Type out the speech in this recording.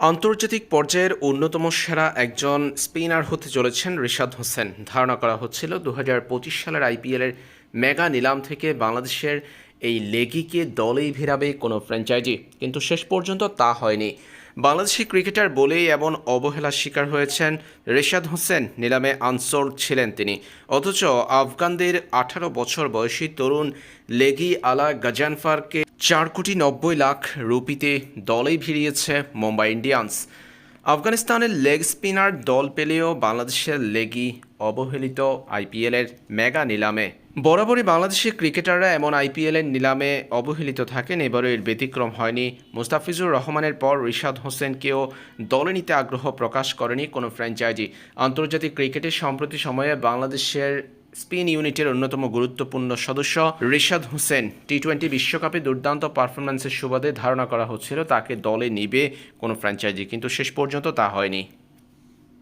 আন্তর্জাতিক পর্যায়ের অন্যতম সেরা একজন স্পিনার হতে চলেছেন রিশাদ হোসেন। ধারণা করা হচ্ছিল দু হাজার পঁচিশ সালের আইপিএলের মেগা নিলাম থেকে বাংলাদেশের এই লেগিকে দলেই ভিড়াবে কোনো ফ্র্যাঞ্চাইজি। কিন্তু শেষ পর্যন্ত তা হয়নি। বাংলাদেশি ক্রিকেটার বলেই এমন অবহেলার শিকার হয়েছেন রেশাদ হোসেন, নিলামে আনসোল্ড ছিলেন তিনি। অথচ আফগানদের আঠারো বছর বয়সী তরুণ লেগি আলা গাজানফারকে চার কোটি নব্বই লাখ রুপিতে দলেই ভিড়িয়েছে মুম্বাই ইন্ডিয়ান্স। আফগানিস্তানের লেগ স্পিনার দল পেলেও বাংলাদেশের লেগি অবহেলিত আইপিএলের মেগা নিলামে বরাবরই বাংলাদেশি ক্রিকেটাররা এমন আইপিএলের নিলামে অবহেলিত থাকেন। এবারও এর ব্যতিক্রম হয়নি। মুস্তাফিজুর রহমানের পর রিশাদ হোসেনকেও দলে নিতে আগ্রহ প্রকাশ করেনি কোনো ফ্র্যাঞ্চাইজি। আন্তর্জাতিক ক্রিকেটের সম্প্রতি সময়ে বাংলাদেশের স্পিন ইউনিটের অন্যতম গুরুত্বপূর্ণ সদস্য রিশাদ হোসেন। টি টোয়েন্টি বিশ্বকাপে দুর্দান্ত পারফরম্যান্সের সুবাদে ধারণা করা হচ্ছিল তাকে দলে নিবে কোনো ফ্র্যাঞ্চাইজি, কিন্তু শেষ পর্যন্ত তা হয়নি।